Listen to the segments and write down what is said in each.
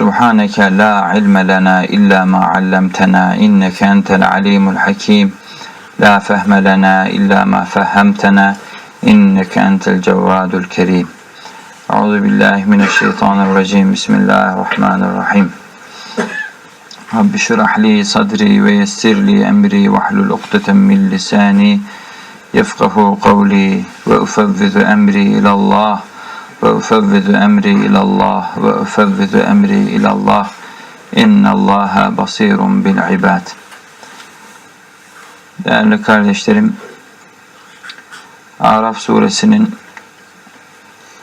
سبحانك لا علم لنا إلا ما علمتنا إنك أنت العليم الحكيم. لا فهم لنا إلا ما فهمتنا إنك أنت الجواد الكريم. أعوذ بالله من الشيطان الرجيم. بسم الله الرحمن الرحيم. رب اشرح لي صدري ويسر لي أمري واحلل عقدة من لساني يفقه قولي وأفوض أمري إلى الله. Ve ufevvizu emri ilallah ve ufevvizu emri ilallah innallaha basirun bil ibad Değerli kardeşlerim Araf suresinin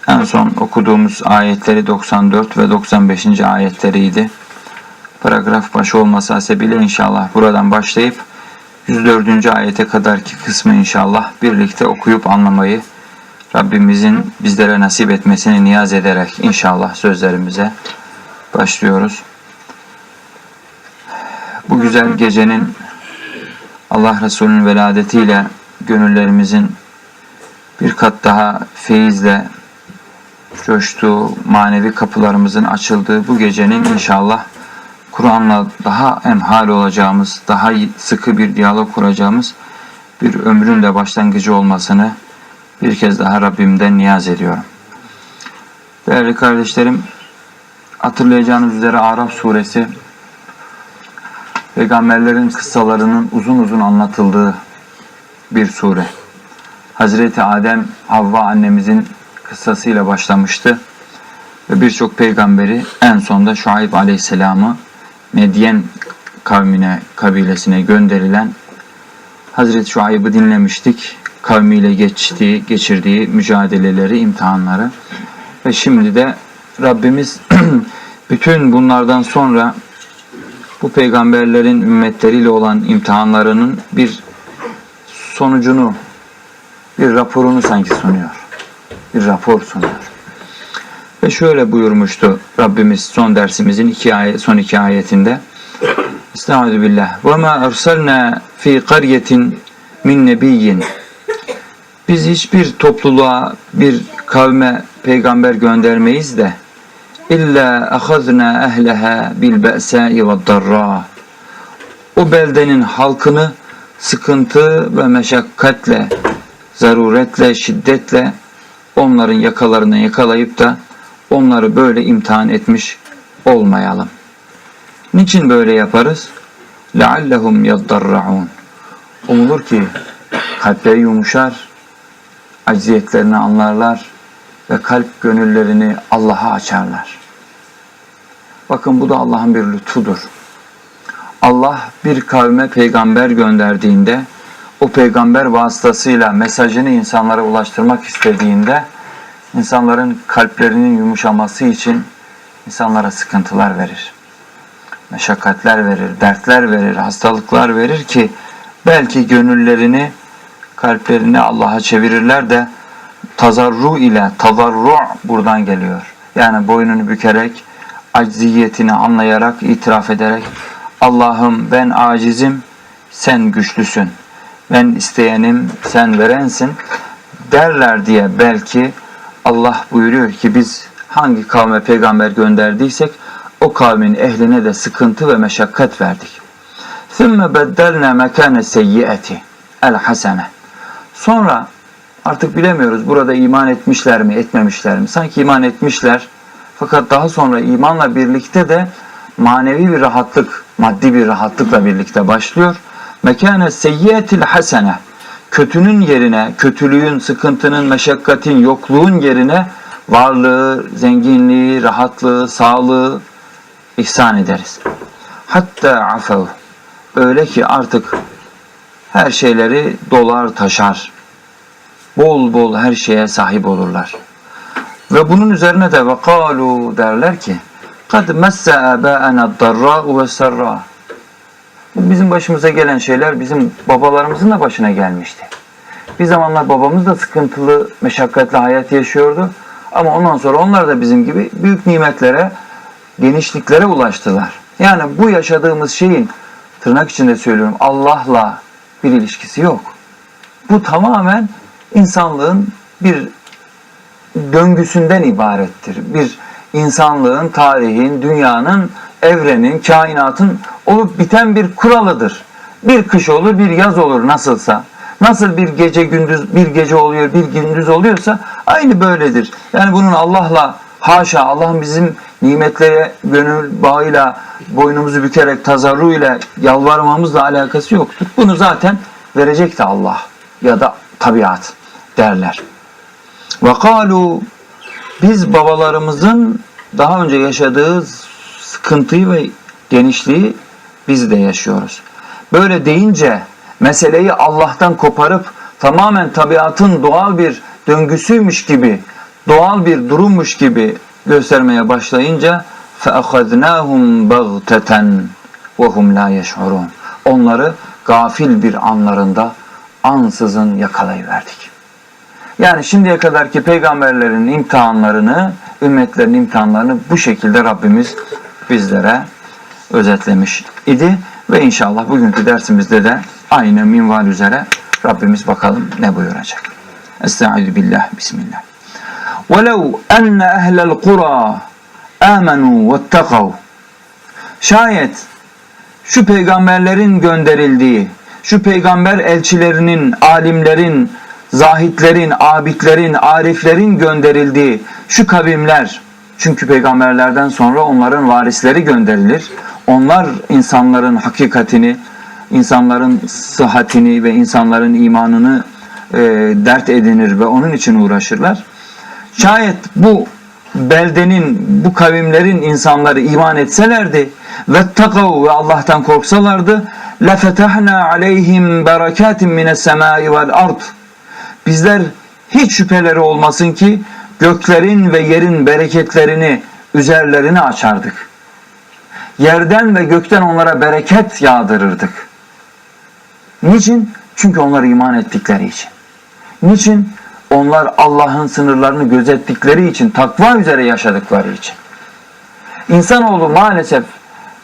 en son okuduğumuz ayetleri 94 ve 95. ayetleriydi. Paragraf başı olması hasebiyle inşallah buradan başlayıp 104. ayete kadarki kısmı inşallah birlikte okuyup anlamayı Rabbimizin bizlere nasip etmesini niyaz ederek inşallah sözlerimize başlıyoruz. Bu güzel gecenin Allah Resulü'nün veladetiyle gönüllerimizin bir kat daha feyizle coştuğu, manevi kapılarımızın açıldığı bu gecenin inşallah Kur'an'la daha emhal olacağımız, daha sıkı bir diyalog kuracağımız bir ömrün de başlangıcı olmasını bir kez daha Rabbimden niyaz ediyorum. Değerli kardeşlerim, hatırlayacağınız üzere Araf suresi peygamberlerin kıssalarının uzun uzun anlatıldığı bir sure. Hazreti Adem Havva annemizin kıssasıyla başlamıştı ve birçok peygamberi en sonda Şuayb Aleyhisselam'ı Medyen kavmine, kabilesine gönderilen Hazreti Şuayb'ı dinlemiştik. Kavmiyle geçtiği, geçirdiği mücadeleleri, imtihanları. Ve şimdi de Rabbimiz bütün bunlardan sonra bu peygamberlerin ümmetleriyle olan imtihanlarının bir sonucunu, bir raporunu sanki sunuyor. Bir rapor sunuyor. Ve şöyle buyurmuştu Rabbimiz son dersimizin iki ayet, son iki ayetinde. Estaizu billah. Ve ma ersalna fi qaryetin min nebiyyin. Biz hiçbir topluluğa, bir kavme peygamber göndermeyiz de illa ahazna ehleha bil be'sai ve darra. O beldenin halkını sıkıntı ve meşakkatle, zaruretle, şiddetle onların yakalarını yakalayıp da onları böyle imtihan etmiş olmayalım. Niçin böyle yaparız? لَعَلَّهُمْ يَضَّرَّعُونَ Umulur ki kalpleri yumuşar, acziyetlerini anlarlar ve kalp gönüllerini Allah'a açarlar. Bakın bu da Allah'ın bir lütfudur. Allah bir kavme peygamber gönderdiğinde o peygamber vasıtasıyla mesajını insanlara ulaştırmak istediğinde insanların kalplerinin yumuşaması için insanlara sıkıntılar verir. Meşakkatler verir, dertler verir, hastalıklar verir ki belki gönüllerini, kalplerini Allah'a çevirirler de tazarru ile tazarru buradan geliyor. Yani boynunu bükerek, acziyetini anlayarak, itiraf ederek Allah'ım ben acizim, sen güçlüsün. Ben isteyenim, sen verensin derler diye belki Allah buyuruyor ki biz hangi kavme peygamber gönderdiysek o kavmin ehline de sıkıntı ve meşakkat verdik. ثُمَّ بَدَّلْنَا مَكَانَ السَّيِّئَةِ الْحَسَنَةِ Sonra artık bilemiyoruz burada iman etmişler mi etmemişler mi? Sanki iman etmişler fakat daha sonra imanla birlikte de manevi bir rahatlık, maddi bir rahatlıkla birlikte başlıyor. Mekâne seyyiyetil hasene kötünün yerine, kötülüğün, sıkıntının, meşakkatin, yokluğun yerine varlığı, zenginliği, rahatlığı, sağlığı ihsan ederiz. Hatta afev. Öyle ki artık her şeyleri dolar taşar. Bol bol her şeye sahip olurlar. Ve bunun üzerine de vekalu derler ki kad messe âbâena darrâ'u ve sarrâ. Bu bizim başımıza gelen şeyler bizim babalarımızın da başına gelmişti. Bir zamanlar babamız da sıkıntılı, meşakkatli hayat yaşıyordu. Ama ondan sonra onlar da bizim gibi büyük nimetlere, genişliklere ulaştılar. Yani bu yaşadığımız şeyin tırnak içinde söylüyorum Allah'la bir ilişkisi yok. Bu tamamen insanlığın bir döngüsünden ibarettir. Bir insanlığın, tarihin, dünyanın, evrenin, kainatın olup biten bir kuralıdır. Bir kış olur, bir yaz olur nasılsa. Nasıl bir gece gündüz bir gece oluyor, bir gündüz oluyorsa aynı böyledir. Yani bunun Allah'la haşa Allah'ın bizim nimetlere gönül bağıyla boynumuzu bükerek tazarruyla yalvarmamızla alakası yoktur. Bunu zaten verecek de Allah ya da tabiat derler. Ve kalu biz babalarımızın daha önce yaşadığı sıkıntıyı ve genişliği biz de yaşıyoruz. Böyle deyince meseleyi Allah'tan koparıp tamamen tabiatın doğal bir döngüsüymüş gibi, doğal bir durummuş gibi göstermeye başlayınca فَأَخَذْنَاهُمْ بَغْتَةً وَهُمْ لَا يَشْعُرُونَ Onları gafil bir anlarında ansızın yakalayıverdik. Yani şimdiye kadarki peygamberlerin imtihanlarını, ümmetlerin imtihanlarını bu şekilde Rabbimiz bizlere özetlemiş idi. Ve inşallah bugünkü dersimizde de aynı minval üzere Rabbimiz bakalım ne buyuracak. Estaizu billah, bismillah. وَلَوْ أَنَّ أَهْلَ الْقُرَى آمَنُوا وَاتَّقَوْا Şayet şu peygamberlerin gönderildiği, şu peygamber elçilerinin, alimlerin, zahitlerin, abidlerin, ariflerin gönderildiği şu kavimler, çünkü peygamberlerden sonra onların varisleri gönderilir. Onlar insanların hakikatini, insanların sıhhatini ve insanların imanını e, dert edinir ve onun için uğraşırlar. Şayet bu beldenin, bu kavimlerin insanları iman etselerdi ve takav ve Allah'tan korksalardı lefetahna aleyhim berekatin mines semai vel ard bizler hiç şüpheleri olmasın ki göklerin ve yerin bereketlerini üzerlerine açardık. Yerden ve gökten onlara bereket yağdırırdık. Niçin? Çünkü onlar iman ettikleri için. Niçin? Onlar Allah'ın sınırlarını gözettikleri için, takva üzere yaşadıkları için. İnsanoğlu maalesef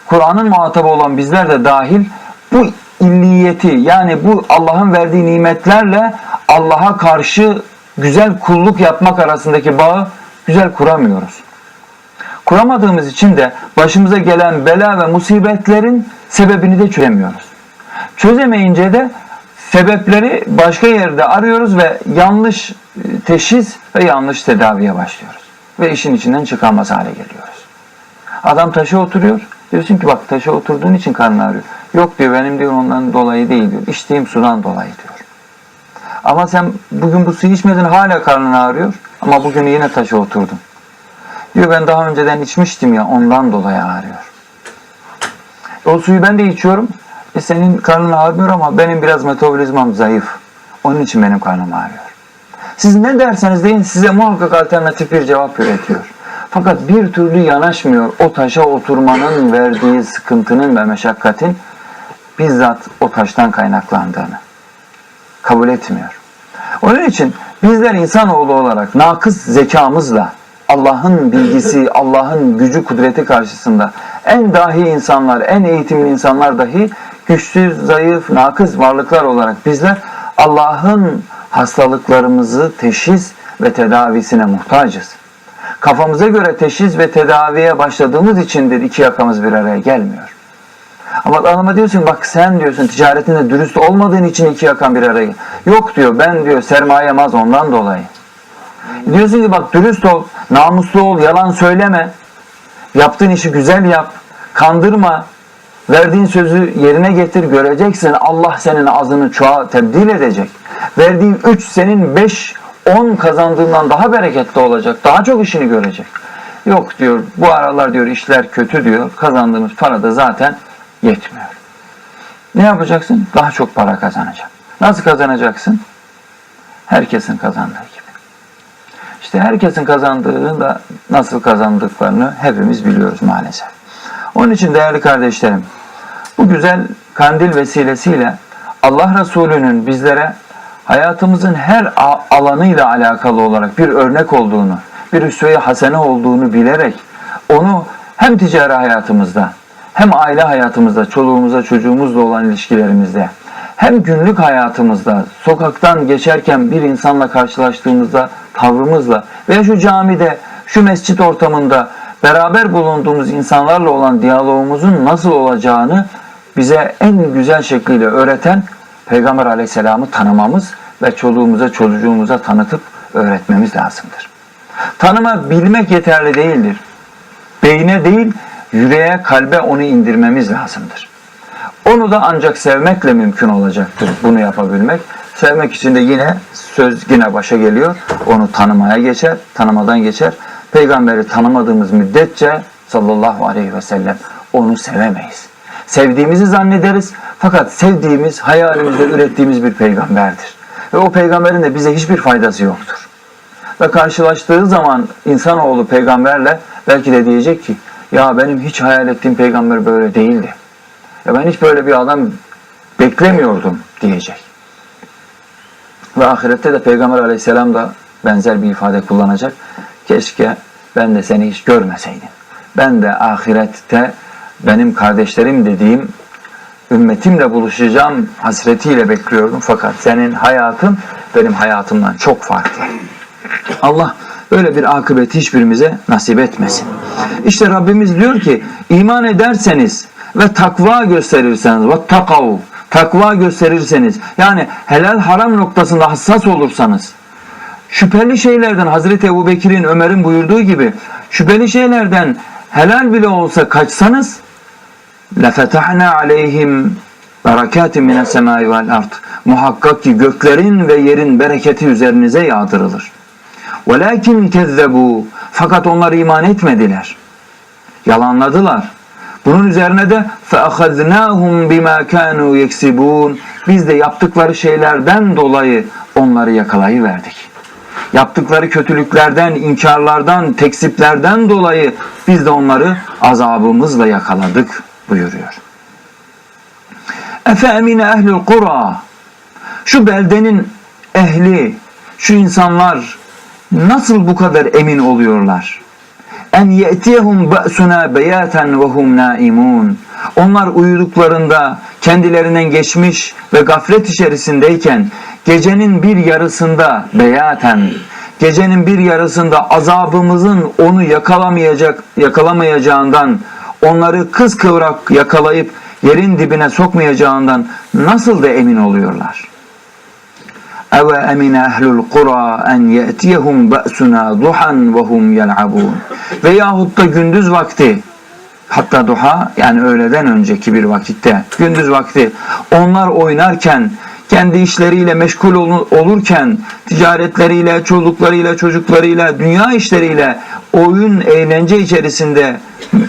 Kur'an'ın muhatabı olan bizler de dahil bu illiyeti yani bu Allah'ın verdiği nimetlerle Allah'a karşı güzel kulluk yapmak arasındaki bağı güzel kuramıyoruz. Kuramadığımız için de başımıza gelen bela ve musibetlerin sebebini de çözemiyoruz. Çözemeyince de sebepleri başka yerde arıyoruz ve yanlış e, teşhis ve yanlış tedaviye başlıyoruz. Ve işin içinden çıkamaz hale geliyoruz. Adam taşa oturuyor. Diyorsun ki bak taşa oturduğun için karnın ağrıyor. Yok diyor benim diyor ondan dolayı değil diyor. İçtiğim sudan dolayı diyor. Ama sen bugün bu suyu içmedin hala karnın ağrıyor. Ama bugün yine taşa oturdun. Diyor ben daha önceden içmiştim ya ondan dolayı ağrıyor. O suyu ben de içiyorum. E senin karnın ağrıyor ama benim biraz metabolizmam zayıf. Onun için benim karnım ağrıyor. Siz ne derseniz deyin size muhakkak alternatif bir cevap üretiyor. Fakat bir türlü yanaşmıyor o taşa oturmanın verdiği sıkıntının ve meşakkatin bizzat o taştan kaynaklandığını kabul etmiyor. Onun için bizler insanoğlu olarak nakıs zekamızla Allah'ın bilgisi, Allah'ın gücü, kudreti karşısında en dahi insanlar, en eğitimli insanlar dahi güçsüz, zayıf, nakıs varlıklar olarak bizler Allah'ın hastalıklarımızı teşhis ve tedavisine muhtacız. Kafamıza göre teşhis ve tedaviye başladığımız içindir iki yakamız bir araya gelmiyor. Ama adama diyorsun bak sen diyorsun ticaretinde dürüst olmadığın için iki yakan bir araya. Yok diyor ben diyor sermayem az ondan dolayı. Diyorsun ki bak dürüst ol, namuslu ol, yalan söyleme. Yaptığın işi güzel yap, kandırma. Verdiğin sözü yerine getir, göreceksin. Allah senin azını çoğa tebdil edecek. Verdiğin üç senin beş, on kazandığından daha bereketli olacak. Daha çok işini görecek. Yok diyor bu aralar diyor işler kötü diyor. Kazandığımız para da zaten yetmiyor. Ne yapacaksın? Daha çok para kazanacaksın. Nasıl kazanacaksın? Herkesin kazandığı gibi. İşte herkesin kazandığını da nasıl kazandıklarını hepimiz biliyoruz maalesef. Onun için değerli kardeşlerim, bu güzel kandil vesilesiyle Allah Resulü'nün bizlere hayatımızın her alanıyla alakalı olarak bir örnek olduğunu, bir üsve-i hasene olduğunu bilerek onu hem ticari hayatımızda hem aile hayatımızda, çoluğumuzla çocuğumuzla olan ilişkilerimizde hem günlük hayatımızda, sokaktan geçerken bir insanla karşılaştığımızda tavrımızla veya şu camide, şu mescit ortamında beraber bulunduğumuz insanlarla olan diyalogumuzun nasıl olacağını bize en güzel şekliyle öğreten Peygamber aleyhisselamı tanımamız ve çoluğumuza çocuğumuza tanıtıp öğretmemiz lazımdır. Tanıma bilmek yeterli değildir. Beyne değil, yüreğe, kalbe onu indirmemiz lazımdır. Onu da ancak sevmekle mümkün olacaktır bunu yapabilmek. Sevmek için de yine söz yine başa geliyor. Onu tanımaya geçer, tanımadan geçer. Peygamberi tanımadığımız müddetçe sallallahu aleyhi ve sellem onu sevemeyiz. Sevdiğimizi zannederiz fakat sevdiğimiz hayalimizde ürettiğimiz bir peygamberdir. Ve o peygamberin de bize hiçbir faydası yoktur. Ve karşılaştığı zaman insanoğlu peygamberle belki de diyecek ki ya benim hiç hayal ettiğim peygamber böyle değildi. Ya ben hiç böyle bir adam beklemiyordum diyecek. Ve ahirette de Peygamber aleyhisselam da benzer bir ifade kullanacak. Keşke ben de seni hiç görmeseydim. Ben de ahirette benim kardeşlerim dediğim ümmetimle buluşacağım hasretiyle bekliyordum. Fakat senin hayatın benim hayatımdan çok farklı. Allah böyle bir akıbeti hiçbirimize nasip etmesin. İşte Rabbimiz diyor ki iman ederseniz ve takva gösterirseniz ve takav takva gösterirseniz yani helal haram noktasında hassas olursanız şüpheli şeylerden Hazreti Ebu Bekir'in Ömer'in buyurduğu gibi şüpheli şeylerden helal bile olsa kaçsanız لَفَتَحْنَا عَلَيْهِمْ بَرَكَاتٍ مِنَ السَّمَاءِ وَالْاَرْضِ Muhakkak ki göklerin ve yerin bereketi üzerinize yağdırılır. وَلَكِنْ كَذَّبُوا Fakat onlar iman etmediler. Yalanladılar. Bunun üzerine de فَأَخَذْنَاهُمْ بِمَا كَانُوا يَكْسِبُونَ Biz de yaptıkları şeylerden dolayı onları yakalayıverdik. Yaptıkları kötülüklerden, inkarlardan, teksiplerden dolayı biz de onları azabımızla yakaladık buyuruyor. Efe emine ehlül kura Şu beldenin ehli, şu insanlar nasıl bu kadar emin oluyorlar? En ye'tiyehum ba'suna beyaten ve hum naimun. Onlar uyuduklarında kendilerinden geçmiş ve gaflet içerisindeyken gecenin bir yarısında beyaten gecenin bir yarısında azabımızın onu yakalamayacak yakalamayacağından onları kıskıvrak yakalayıp yerin dibine sokmayacağından nasıl da emin oluyorlar? Eve emine ehlul kura en ye'tiyehum ba'suna duhan ve hum yel'abun. Veyahut da gündüz vakti hatta duha yani öğleden önceki bir vakitte gündüz vakti onlar oynarken kendi işleriyle meşgul ol- olurken ticaretleriyle, çocuklarıyla, çocuklarıyla, dünya işleriyle oyun, eğlence içerisinde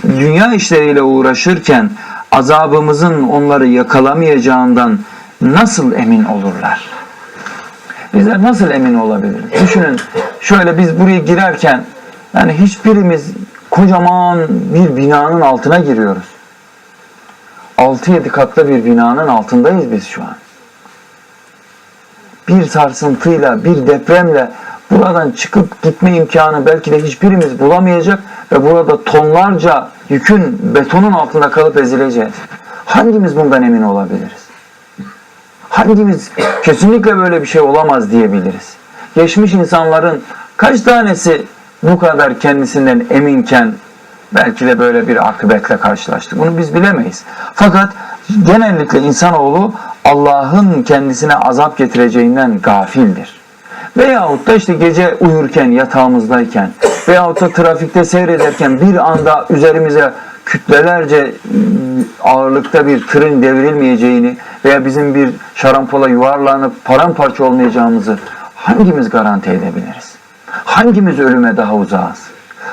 dünya işleriyle uğraşırken azabımızın onları yakalamayacağından nasıl emin olurlar? Bizler nasıl emin olabiliriz? Düşünün şöyle biz buraya girerken yani hiçbirimiz kocaman bir binanın altına giriyoruz. 6-7 katlı bir binanın altındayız biz şu an. Bir sarsıntıyla, bir depremle buradan çıkıp gitme imkanı belki de hiçbirimiz bulamayacak ve burada tonlarca yükün betonun altında kalıp ezileceğiz. Hangimiz bundan emin olabiliriz? Hangimiz kesinlikle böyle bir şey olamaz diyebiliriz? Geçmiş insanların kaç tanesi bu kadar kendisinden eminken belki de böyle bir akıbetle karşılaştı. Bunu biz bilemeyiz. Fakat genellikle insanoğlu Allah'ın kendisine azap getireceğinden gafildir. Veyahut da işte gece uyurken, yatağımızdayken veyahut da trafikte seyrederken bir anda üzerimize kütlelerce ağırlıkta bir tırın devrilmeyeceğini veya bizim bir şarampola yuvarlanıp paramparça olmayacağımızı hangimiz garanti edebiliriz? Hangimiz ölüme daha uzağız?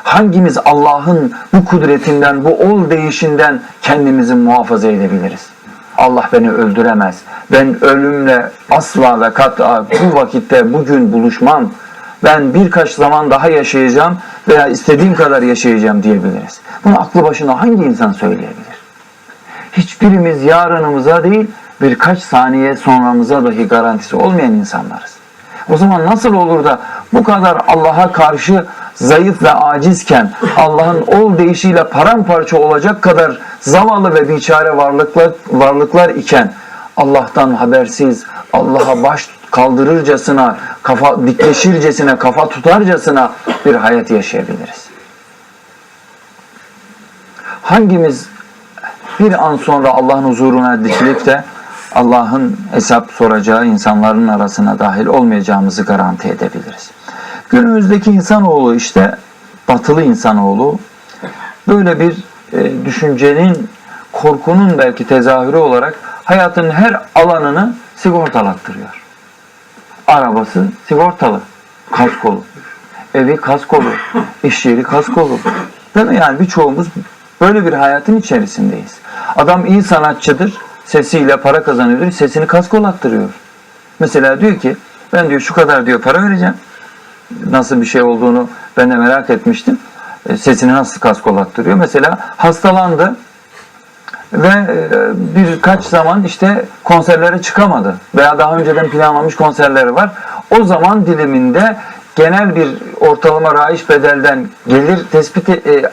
Hangimiz Allah'ın bu kudretinden, bu ol değişinden kendimizi muhafaza edebiliriz? Allah beni öldüremez. Ben ölümle asla ve kat'a bu vakitte bugün buluşmam ben birkaç zaman daha yaşayacağım veya istediğim kadar yaşayacağım diyebiliriz. Bunu aklı başına hangi insan söyleyebilir? Hiçbirimiz yarınımıza değil birkaç saniye sonramıza dahi garantisi olmayan insanlarız. O zaman nasıl olur da bu kadar Allah'a karşı zayıf ve acizken Allah'ın ol deyişiyle paramparça olacak kadar zavallı ve biçare varlıklar, varlıklar iken Allah'tan habersiz, Allah'a baş kaldırırcasına, kafa dikleşircesine, kafa tutarcasına bir hayat yaşayabiliriz. Hangimiz bir an sonra Allah'ın huzuruna dikilip de Allah'ın hesap soracağı insanların arasına dahil olmayacağımızı garanti edebiliriz. Günümüzdeki insanoğlu işte batılı insanoğlu böyle bir e, düşüncenin, korkunun belki tezahürü olarak hayatının her alanını sigortalattırıyor. Arabası sigortalı, kaskolu. Evi kaskolu, iş yeri kaskolu. Değil mi? Yani birçoğumuz böyle bir hayatın içerisindeyiz. Adam iyi sanatçıdır, sesiyle para kazanıyordur, sesini kaskolattırıyor. Mesela diyor ki, ben diyor şu kadar diyor para vereceğim. Nasıl bir şey olduğunu ben de merak etmiştim. E, Sesini nasıl kaskolattırıyor? Mesela hastalandı ve e, birkaç zaman işte konserlere çıkamadı veya daha önceden planlanmış konserleri var. O zaman diliminde genel bir ortalama raiş bedelden gelir tespiti e,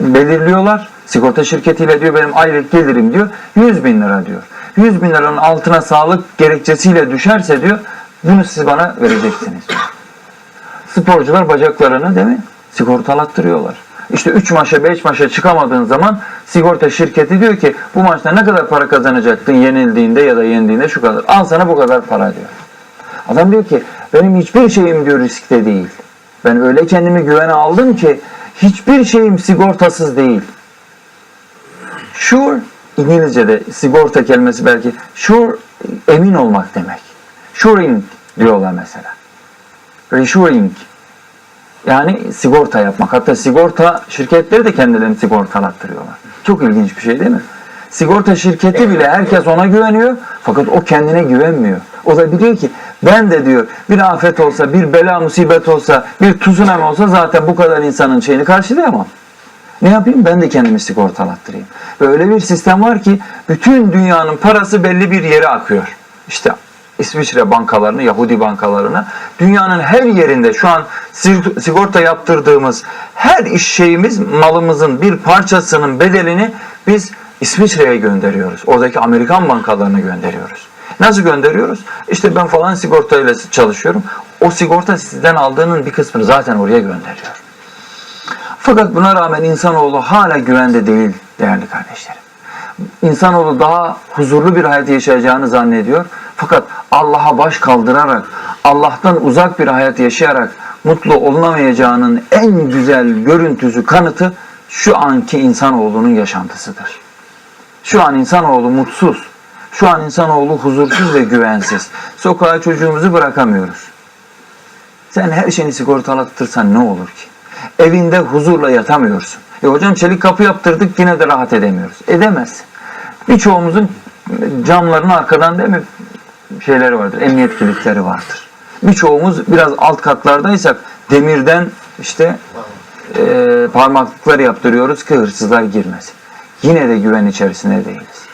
belirliyorlar. Sigorta şirketiyle diyor benim aylık gelirim diyor 100 bin lira diyor. 100 bin liranın altına sağlık gerekçesiyle düşerse diyor bunu siz bana vereceksiniz. Sporcular bacaklarını değil mi? Sigortalattırıyorlar. İşte 3 maça 5 maça çıkamadığın zaman sigorta şirketi diyor ki bu maçta ne kadar para kazanacaktın yenildiğinde ya da yendiğinde şu kadar. Al sana bu kadar para diyor. Adam diyor ki benim hiçbir şeyim diyor riskte değil. Ben öyle kendimi güvene aldım ki hiçbir şeyim sigortasız değil. Sure İngilizce'de sigorta kelimesi belki sure emin olmak demek. Suring diyorlar mesela. Reassuring yani sigorta yapmak. Hatta sigorta şirketleri de kendilerini sigortalattırıyorlar. Çok ilginç bir şey değil mi? Sigorta şirketi bile herkes ona güveniyor fakat o kendine güvenmiyor. O da biliyor ki ben de diyor bir afet olsa, bir bela musibet olsa, bir tsunami olsa zaten bu kadar insanın şeyini karşılayamam. Ne yapayım? Ben de kendimi sigortalattırayım. Ve öyle bir sistem var ki bütün dünyanın parası belli bir yere akıyor. İşte İsviçre bankalarını, Yahudi bankalarına, dünyanın her yerinde şu an sig- sigorta yaptırdığımız her iş şeyimiz, malımızın bir parçasının bedelini biz İsviçre'ye gönderiyoruz. Oradaki Amerikan bankalarına gönderiyoruz. Nasıl gönderiyoruz? İşte ben falan sigortayla çalışıyorum. O sigorta sizden aldığının bir kısmını zaten oraya gönderiyor. Fakat buna rağmen insanoğlu hala güvende değil değerli kardeşlerim. İnsanoğlu daha huzurlu bir hayat yaşayacağını zannediyor. Fakat Allah'a baş kaldırarak, Allah'tan uzak bir hayat yaşayarak mutlu olunamayacağının en güzel görüntüsü, kanıtı şu anki insanoğlunun yaşantısıdır. Şu an insanoğlu mutsuz. Şu an insanoğlu huzursuz ve güvensiz. Sokağa çocuğumuzu bırakamıyoruz. Sen her şeyini sigortalattırsan ne olur ki? Evinde huzurla yatamıyorsun. E hocam çelik kapı yaptırdık yine de rahat edemiyoruz. Edemezsin. Birçoğumuzun camların arkadan değil mi şeyleri vardır, emniyet kilitleri vardır. Birçoğumuz biraz alt katlardaysak demirden işte e, parmaklıkları yaptırıyoruz ki hırsızlar girmesin. Yine de güven içerisinde değiliz.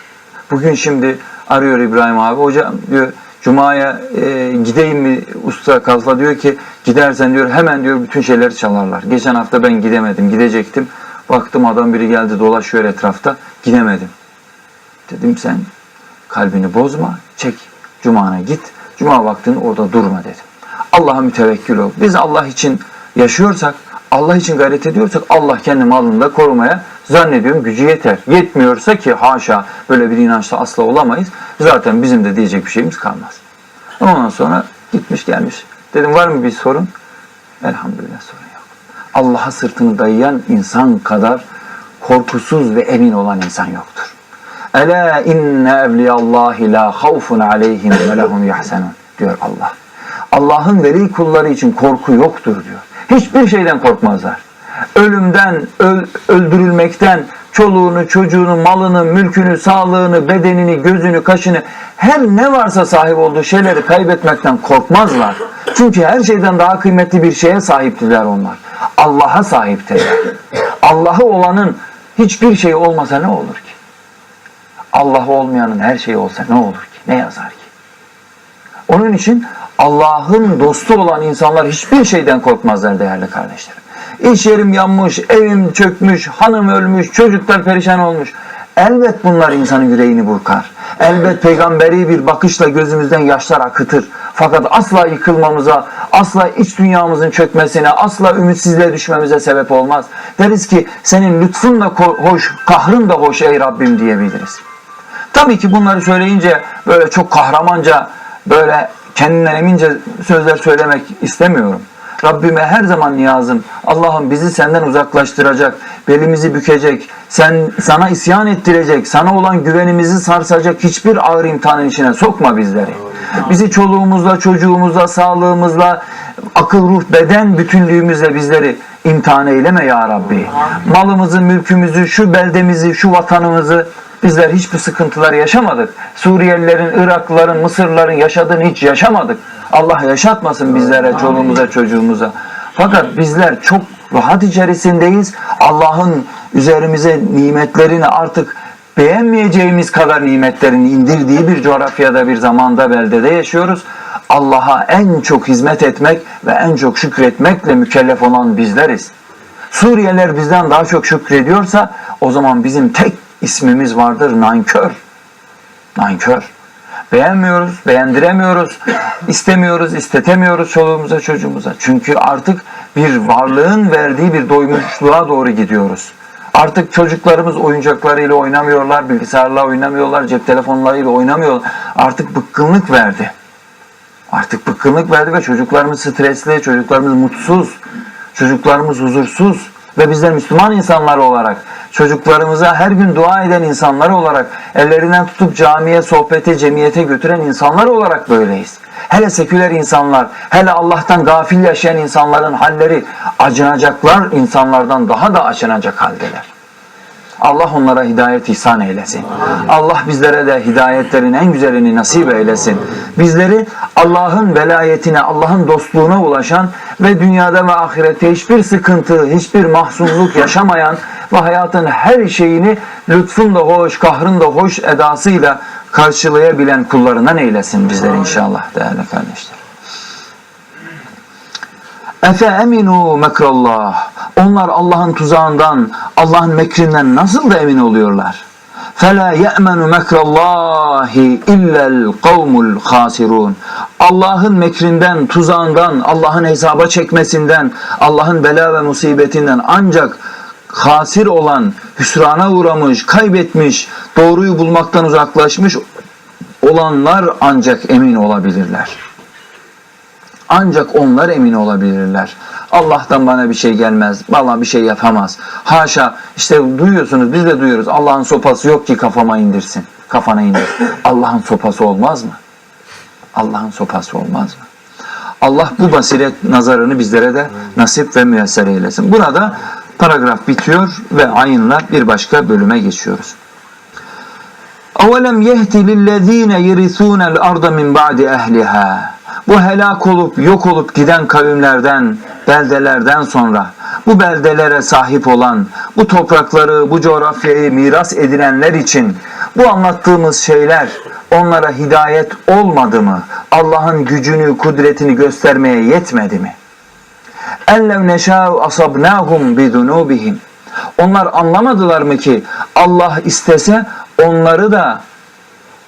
Bugün şimdi arıyor İbrahim abi. Hocam diyor Cuma'ya e, gideyim mi usta kalfa diyor ki gidersen diyor hemen diyor bütün şeyleri çalarlar. Geçen hafta ben gidemedim gidecektim. Baktım adam biri geldi dolaşıyor etrafta gidemedim. Dedim sen kalbini bozma çek Cuma'na git. Cuma vaktini orada durma dedim. Allah'a mütevekkil ol. Biz Allah için yaşıyorsak Allah için gayret ediyorsak Allah kendi malını da korumaya zannediyorum gücü yeter. Yetmiyorsa ki haşa böyle bir inançta asla olamayız. Zaten bizim de diyecek bir şeyimiz kalmaz. Ondan sonra gitmiş gelmiş. Dedim var mı bir sorun? Elhamdülillah sorun yok. Allah'a sırtını dayayan insan kadar korkusuz ve emin olan insan yoktur. Ela inne evliyallahi la havfun aleyhim ve lehum yahsenun diyor Allah. Allah'ın veli kulları için korku yoktur diyor. Hiçbir şeyden korkmazlar. Ölümden, öl- öldürülmekten, çoluğunu, çocuğunu, malını, mülkünü, sağlığını, bedenini, gözünü, kaşını her ne varsa sahip olduğu şeyleri kaybetmekten korkmazlar. Çünkü her şeyden daha kıymetli bir şeye sahiptiler onlar. Allah'a sahiptirler. Allah'ı olanın hiçbir şey olmasa ne olur ki? Allah olmayanın her şeyi olsa ne olur ki? Ne yazar ki? Onun için Allah'ın dostu olan insanlar hiçbir şeyden korkmazlar değerli kardeşlerim. İş yerim yanmış, evim çökmüş, hanım ölmüş, çocuklar perişan olmuş. Elbet bunlar insanın yüreğini burkar. Elbet peygamberi bir bakışla gözümüzden yaşlar akıtır. Fakat asla yıkılmamıza, asla iç dünyamızın çökmesine, asla ümitsizliğe düşmemize sebep olmaz. Deriz ki senin lütfun da hoş, kahrın da hoş ey Rabbim diyebiliriz. Tabii ki bunları söyleyince böyle çok kahramanca, böyle kendinden emince sözler söylemek istemiyorum. Rabbime her zaman niyazım. Allah'ım bizi senden uzaklaştıracak, belimizi bükecek, sen sana isyan ettirecek, sana olan güvenimizi sarsacak hiçbir ağır imtihanın içine sokma bizleri. Bizi çoluğumuzla, çocuğumuzla, sağlığımızla, akıl, ruh, beden bütünlüğümüzle bizleri imtihan eyleme ya Rabbi. Malımızı, mülkümüzü, şu beldemizi, şu vatanımızı Bizler hiçbir sıkıntılar yaşamadık. Suriyelilerin, Iraklıların, Mısırlıların yaşadığını hiç yaşamadık. Allah yaşatmasın bizlere, çoluğumuza, çocuğumuza. Fakat bizler çok rahat içerisindeyiz. Allah'ın üzerimize nimetlerini artık beğenmeyeceğimiz kadar nimetlerini indirdiği bir coğrafyada, bir zamanda, beldede yaşıyoruz. Allah'a en çok hizmet etmek ve en çok şükretmekle mükellef olan bizleriz. Suriyeliler bizden daha çok şükrediyorsa o zaman bizim tek ismimiz vardır nankör. Nankör. Beğenmiyoruz, beğendiremiyoruz, istemiyoruz, istetemiyoruz çoluğumuza, çocuğumuza. Çünkü artık bir varlığın verdiği bir doymuşluğa doğru gidiyoruz. Artık çocuklarımız oyuncaklarıyla oynamıyorlar, bilgisayarla oynamıyorlar, cep telefonlarıyla oynamıyorlar. Artık bıkkınlık verdi. Artık bıkkınlık verdi ve çocuklarımız stresli, çocuklarımız mutsuz, çocuklarımız huzursuz ve bizler Müslüman insanlar olarak çocuklarımıza her gün dua eden insanlar olarak ellerinden tutup camiye, sohbete, cemiyete götüren insanlar olarak böyleyiz. Hele seküler insanlar, hele Allah'tan gafil yaşayan insanların halleri acınacaklar insanlardan daha da acınacak haldeler. Allah onlara hidayet ihsan eylesin. Allah bizlere de hidayetlerin en güzelini nasip eylesin. Bizleri Allah'ın velayetine, Allah'ın dostluğuna ulaşan ve dünyada ve ahirette hiçbir sıkıntı, hiçbir mahzunluk yaşamayan ve hayatın her şeyini lütfun da hoş, kahrın da hoş edasıyla karşılayabilen kullarından eylesin bizleri inşallah değerli kardeşler. Efe eminu mekrallah. Onlar Allah'ın tuzağından, Allah'ın mekrinden nasıl da emin oluyorlar? فَلَا يَأْمَنُ مَكْرَ اللّٰهِ اِلَّا الْقَوْمُ الْخَاسِرُونَ Allah'ın mekrinden, tuzağından, Allah'ın hesaba çekmesinden, Allah'ın bela ve musibetinden ancak hasir olan, hüsrana uğramış, kaybetmiş, doğruyu bulmaktan uzaklaşmış olanlar ancak emin olabilirler. Ancak onlar emin olabilirler. Allah'tan bana bir şey gelmez. Vallahi bir şey yapamaz. Haşa işte duyuyorsunuz biz de duyuyoruz. Allah'ın sopası yok ki kafama indirsin. Kafana indir. Allah'ın sopası olmaz mı? Allah'ın sopası olmaz mı? Allah bu basiret nazarını bizlere de nasip ve müyesser eylesin. Burada paragraf bitiyor ve ayınla bir başka bölüme geçiyoruz. أَوَلَمْ يَهْتِ لِلَّذ۪ينَ يَرِثُونَ الْأَرْضَ مِنْ بَعْدِ اَهْلِهَا Bu helak olup yok olup giden kavimlerden, beldelerden sonra bu beldelere sahip olan, bu toprakları, bu coğrafyayı miras edilenler için bu anlattığımız şeyler onlara hidayet olmadı mı? Allah'ın gücünü, kudretini göstermeye yetmedi mi? اَنْلَوْ نَشَاءُ أَصَبْنَاهُمْ بِذُنُوبِهِمْ Onlar anlamadılar mı ki Allah istese onları da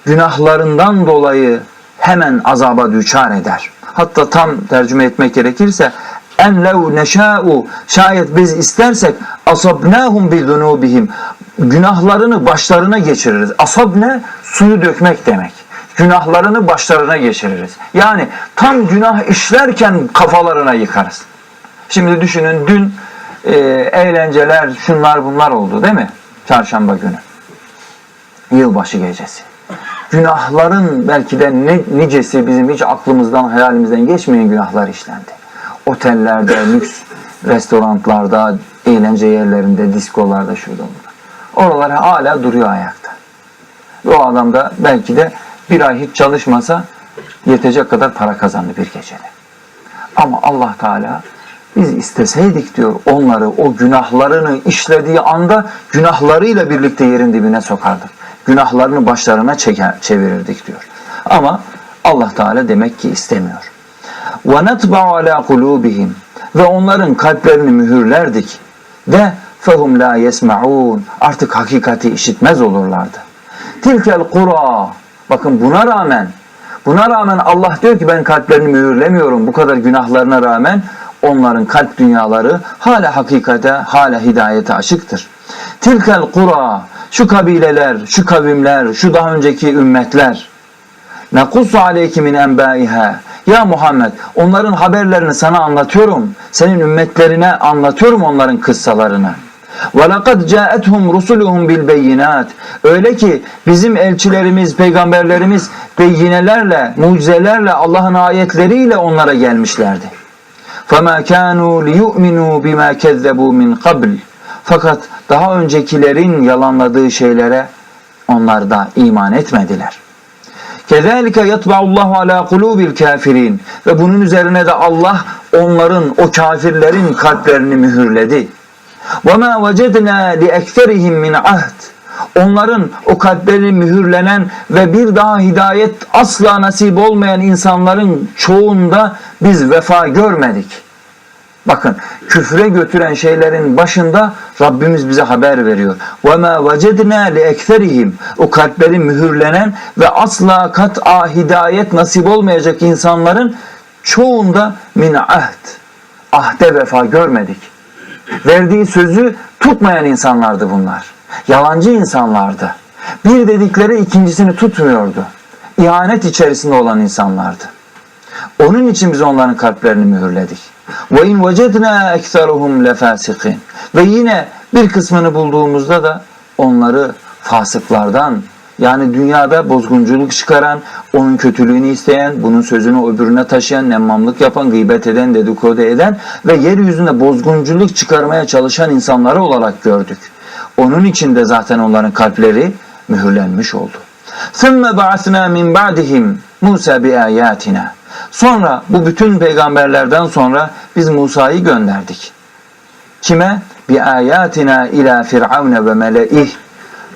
günahlarından dolayı hemen azaba düçar eder. Hatta tam tercüme etmek gerekirse en lev neşâ'u şayet biz istersek asabnâhum bi zunûbihim günahlarını başlarına geçiririz. Asab ne? Suyu dökmek demek. Günahlarını başlarına geçiririz. Yani tam günah işlerken kafalarına yıkarız. Şimdi düşünün dün e, eğlenceler şunlar bunlar oldu değil mi? Çarşamba günü. Yılbaşı gecesi. Günahların belki de ne, nicesi bizim hiç aklımızdan hayalimizden geçmeyen günahlar işlendi. Otellerde, lüks restoranlarda, eğlence yerlerinde, diskolarda şurada burada. Oralar hala duruyor ayakta. Ve o adam da belki de bir ay hiç çalışmasa yetecek kadar para kazandı bir gecede. Ama Allah Teala biz isteseydik diyor onları o günahlarını işlediği anda günahlarıyla birlikte yerin dibine sokardık Günahlarını başlarına çeker, çevirirdik diyor. Ama Allah Teala demek ki istemiyor. وَنَطْبَعُ عَلَى قُلُوبِهِمْ Ve onların kalplerini mühürlerdik. Ve فَهُمْ لَا يَسْمَعُونَ Artık hakikati işitmez olurlardı. Tilkel kura. Bakın buna rağmen buna rağmen Allah diyor ki ben kalplerini mühürlemiyorum. Bu kadar günahlarına rağmen onların kalp dünyaları hala hakikate, hala hidayete açıktır. Tilkel kura. Şu kabileler, şu kavimler, şu daha önceki ümmetler. Nekussu aleyki min enbaiha. Ya Muhammed onların haberlerini sana anlatıyorum. Senin ümmetlerine anlatıyorum onların kıssalarını. وَلَقَدْ جَاءَتْهُمْ رُسُلُهُمْ بِالْبَيِّنَاتِ Öyle ki bizim elçilerimiz, peygamberlerimiz beyinelerle, mucizelerle, Allah'ın ayetleriyle onlara gelmişlerdi. فَمَا كَانُوا لِيُؤْمِنُوا بِمَا كَذَّبُوا مِنْ قَبْلِ fakat daha öncekilerin yalanladığı şeylere onlar da iman etmediler. Kezalike yatba'ullahu ala kulubil kafirin ve bunun üzerine de Allah onların o kafirlerin kalplerini mühürledi. Ve ma vecedna li ekserihim min ahd. Onların o kalpleri mühürlenen ve bir daha hidayet asla nasip olmayan insanların çoğunda biz vefa görmedik. Bakın küfre götüren şeylerin başında Rabbimiz bize haber veriyor. وَمَا وَجَدْنَا لِاَكْثَرِهِمْ O kalpleri mühürlenen ve asla kat'a hidayet nasip olmayacak insanların çoğunda min ahd. Ahde vefa görmedik. Verdiği sözü tutmayan insanlardı bunlar. Yalancı insanlardı. Bir dedikleri ikincisini tutmuyordu. İhanet içerisinde olan insanlardı. Onun için biz onların kalplerini mühürledik. Ve in vecedna ekseruhum lefasikin. Ve yine bir kısmını bulduğumuzda da onları fasıklardan yani dünyada bozgunculuk çıkaran, onun kötülüğünü isteyen, bunun sözünü öbürüne taşıyan, nemmamlık yapan, gıybet eden, dedikodu eden ve yeryüzünde bozgunculuk çıkarmaya çalışan insanları olarak gördük. Onun için de zaten onların kalpleri mühürlenmiş oldu. ثُمَّ بَعَثْنَا مِنْ بَعْدِهِمْ مُوسَى بِآيَاتِنَا Sonra bu bütün peygamberlerden sonra biz Musa'yı gönderdik. Kime? Bi ayatina ila firavune ve meleih.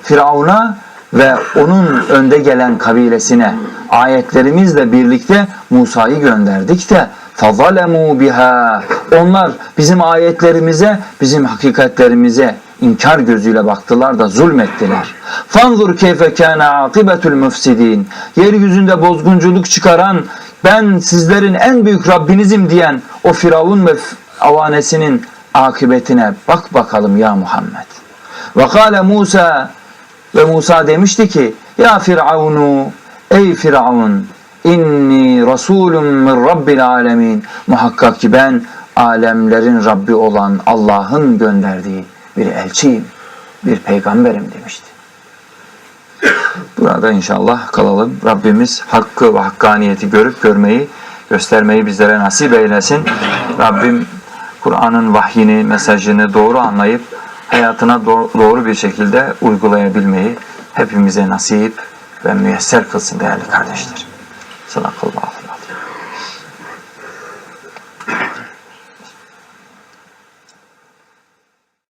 Firavuna ve onun önde gelen kabilesine ayetlerimizle birlikte Musa'yı gönderdik de fazalemu biha. Onlar bizim ayetlerimize, bizim hakikatlerimize inkar gözüyle baktılar da zulmettiler. Fanzur keyfe kana akibetul müfsidin. Yeryüzünde bozgunculuk çıkaran ben sizlerin en büyük Rabbinizim diyen o Firavun ve avanesinin akıbetine bak bakalım ya Muhammed. Ve kâle Musa ve Musa demişti ki ya Firavunu ey Firavun inni rasulun min rabbil alemin muhakkak ki ben alemlerin Rabbi olan Allah'ın gönderdiği bir elçiyim, bir peygamberim demişti. Burada inşallah kalalım. Rabbimiz hakkı ve hakkaniyeti görüp görmeyi, göstermeyi bizlere nasip eylesin. Rabbim Kur'an'ın vahyini, mesajını doğru anlayıp hayatına do- doğru bir şekilde uygulayabilmeyi hepimize nasip ve müyesser kılsın değerli kardeşler. Sadakallah.